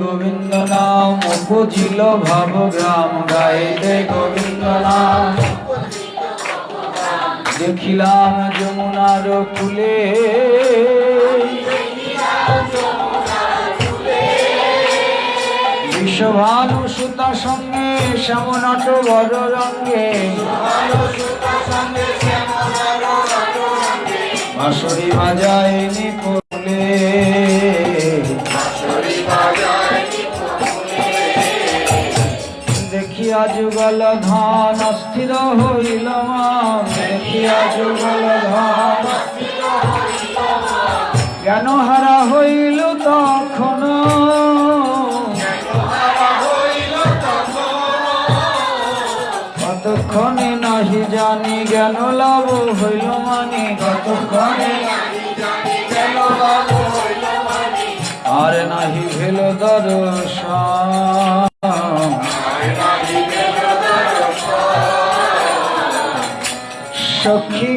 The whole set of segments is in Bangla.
গোবিন্দ নাম, উপজিল ভাব গ্রাম। গাইতে গোবিন্দ নাম, দেখিলাম যমুনার কুলে বিশ্বভানু সুতা সঙ্গে শ্যামনট বড় রঙ্গে। বাঁশরি বাজায় নিপলে যুগল ধান অস্থির হইল দেখিয়া যুগল ধান জ্ঞান হারা হইল তখন। কতক্ষণে নাহি জানি জ্ঞান লাভ হইল মানে। কতক্ষণে আর নাহি ভেল দর্শন। choque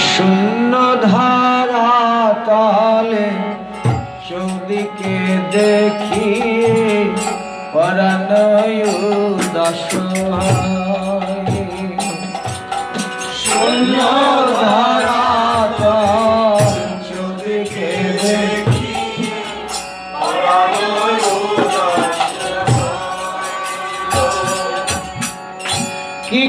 শূন্য ধারা তালে চৌদিকে দেখি পরানয় দশ শূন্য ধারা চৌদিকে দেখি কি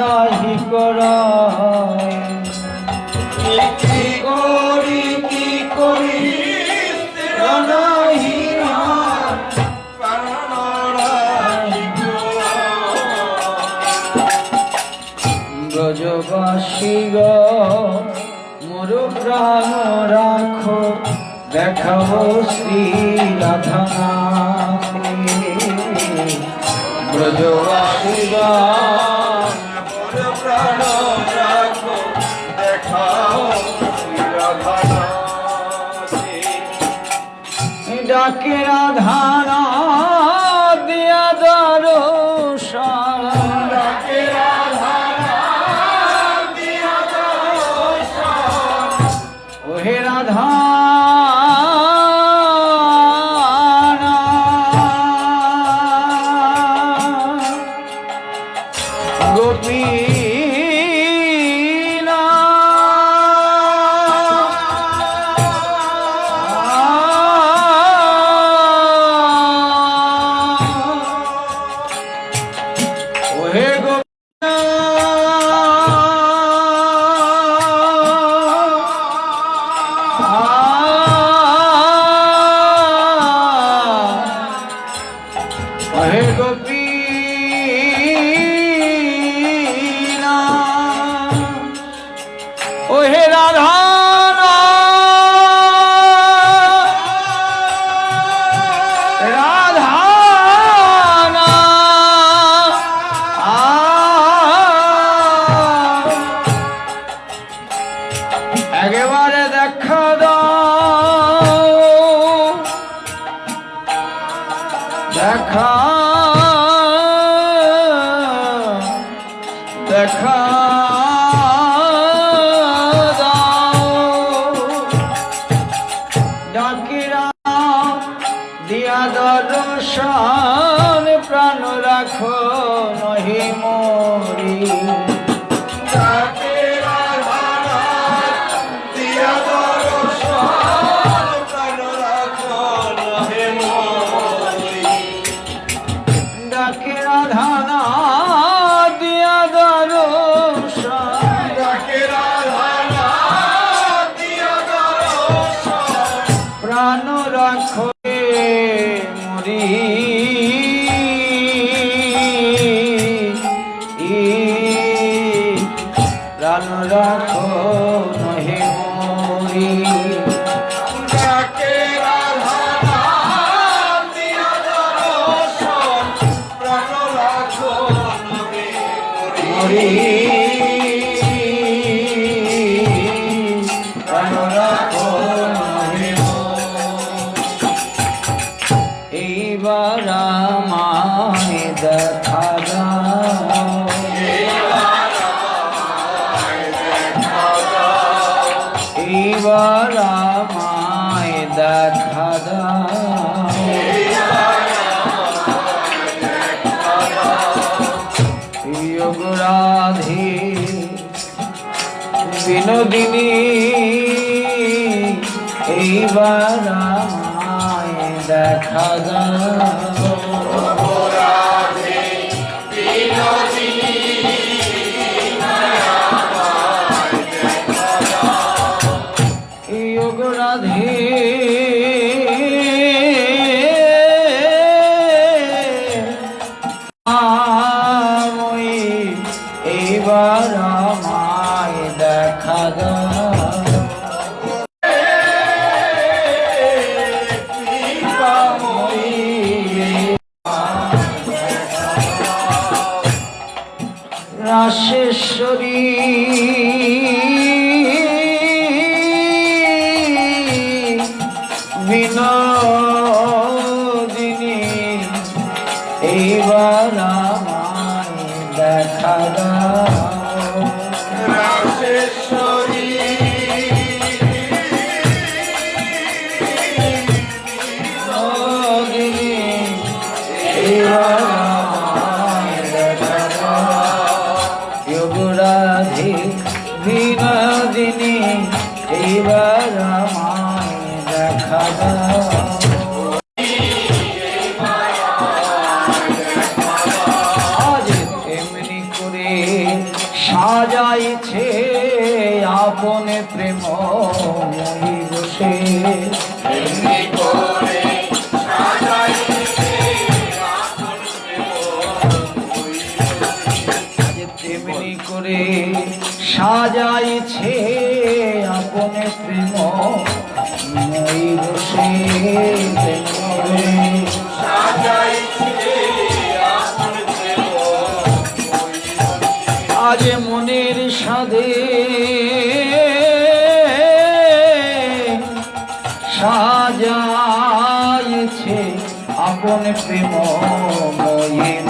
নাহি করায়। কি করি কি করি? নাহি ব্রজবাসী গ মোর প্রাণ রাখো দেখাবো শ্রী রাধা ব্রজবাসী গ রাধা ডাকে রাখো। নদিনী এইবার আমায় দেখা দাও আশেশ্বরী সাজাইছে আপন প্রেম ময়ূর সে আজ মনের সাধে সাজাইছে আপন প্রেম ময়ূর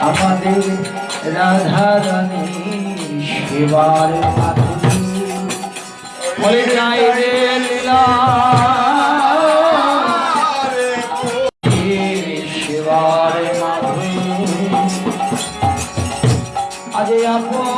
আমাদের রাধা রানী বলে যাই রে সেবার আজ আপন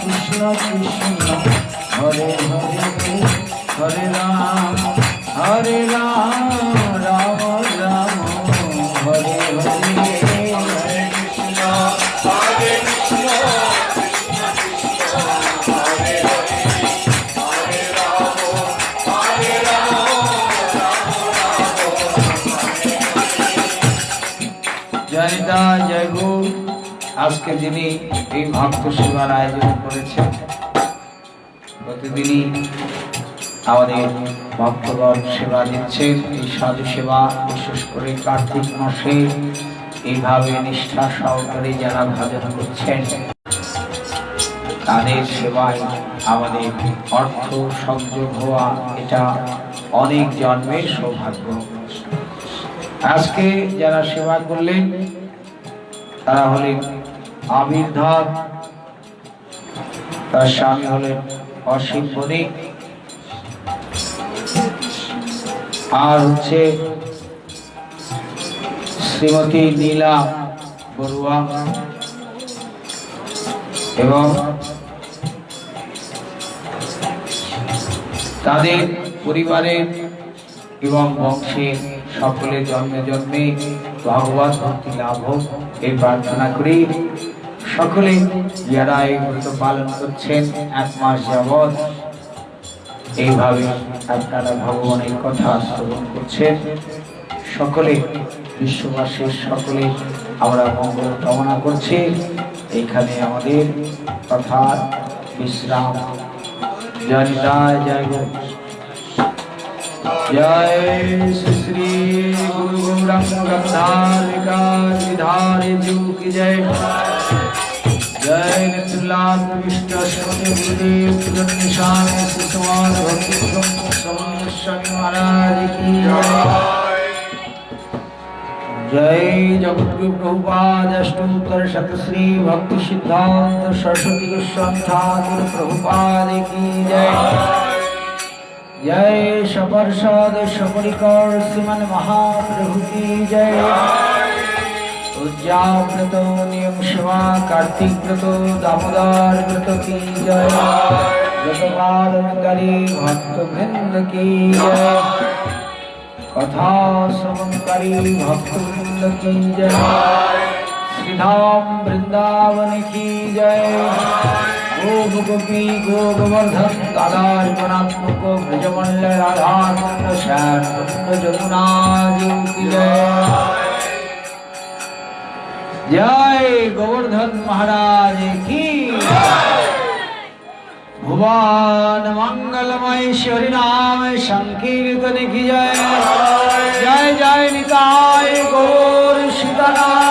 কৃষ্ণ কৃষ্ণ হরে হরে হরে রাম হরে রাম রাম রাম হরে হরে হরে কৃষ্ণ হরে কৃষ্ণ কৃষ্ণ কৃষ্ণ হরে হরে আজকে যিনি এই ভক্ত সেবার আয়োজন করেছেন, প্রতিদিনই আমাদের ভক্তগণ সেবা দিচ্ছেন। এই সাধু সেবা বিশেষ করে কার্তিক মাসে এইভাবে নিষ্ঠা সহকারে যারা ভজন করছেন, তাদের সেবায় আমাদের অর্থ সংযোগ হওয়া এটা অনেক জন্মের সৌভাগ্য। আজকে যারা সেবা করলেন, তারা হলেন আবির ধর। তার স্বামী হলেন অসীম বণিক। আর হচ্ছে শ্রীমতী নীলা বড়ুয়া। এবং তাদের পরিবারের এবং বংশের সকলের জন্মে জন্মে ভগবত ভক্তি লাভ হোক এই প্রার্থনা করি। সকলে যারা এই ব্রত পালন করছেন, এক মাস যাবৎ এইভাবে আপনারা ভগবানের কথা শ্রবণ করছেন। সকলে, বিশ্ববাসীর সকলে, আমরা মঙ্গল কামনা করছি। এইখানে আমাদের কথা বিশ্রাম। জয় জয় জয় শ্রী গুরু গৌরাঙ্গ বিকাশ যুগ জয়। জয় নথুল্লাল বিষ্ট শ্রমে গুরুদেব পুরন নিশান সুসমান ভক্তি সময় স্বামী মহারাজ কি জয় জগৎগুরু প্রভুপাদ অষ্টমুত্তর শতশ্রী ভক্তি সিদ্ধান্ত সরস্বতী গোস্বামী ঠাকুর প্রভুপাদ কি জয় জয় সপর্ষদ সপরিকর শ্রীমান মহাপ্রভু কি জয় शबरिकर श्रीमन महाप्रभु की जय उज्जाव्रत नियम शिवा कार्तिक व्रत दामोदर व्रत की जय व्रत पालन करी भक्त वृंद की जय कथा श्रवणकारी भक्त वृंद की जय श्रीधाम वृंदावन की जय गोप गोपी गो गोवर्धन दादार गुणात्मक ब्रजमल्ल राधानंद श्याम जमुना जी की जय জয় গোবর্ধন মহারাজ কি ভুবন মঙ্গলময়েশ্বরী নাম সংকীর্তন কি জয়? জয়। জয় নিতায় গৌর সীতারাম।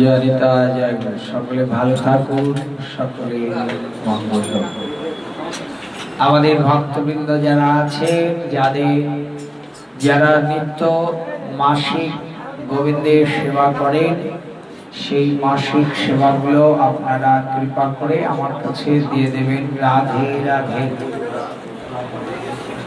জয় গুরু। সকলে ভালো থাকুন, সকলে মঙ্গল আমাদের ভক্তবৃন্দ যারা আছেন, যাদের, যারা নিত্য মাসিক গোবিন্দের সেবা করেন, সেই মাসিক সেবাগুলো আপনারা কৃপা করে আমার কাছে দিয়ে দেবেন রাধে রাধে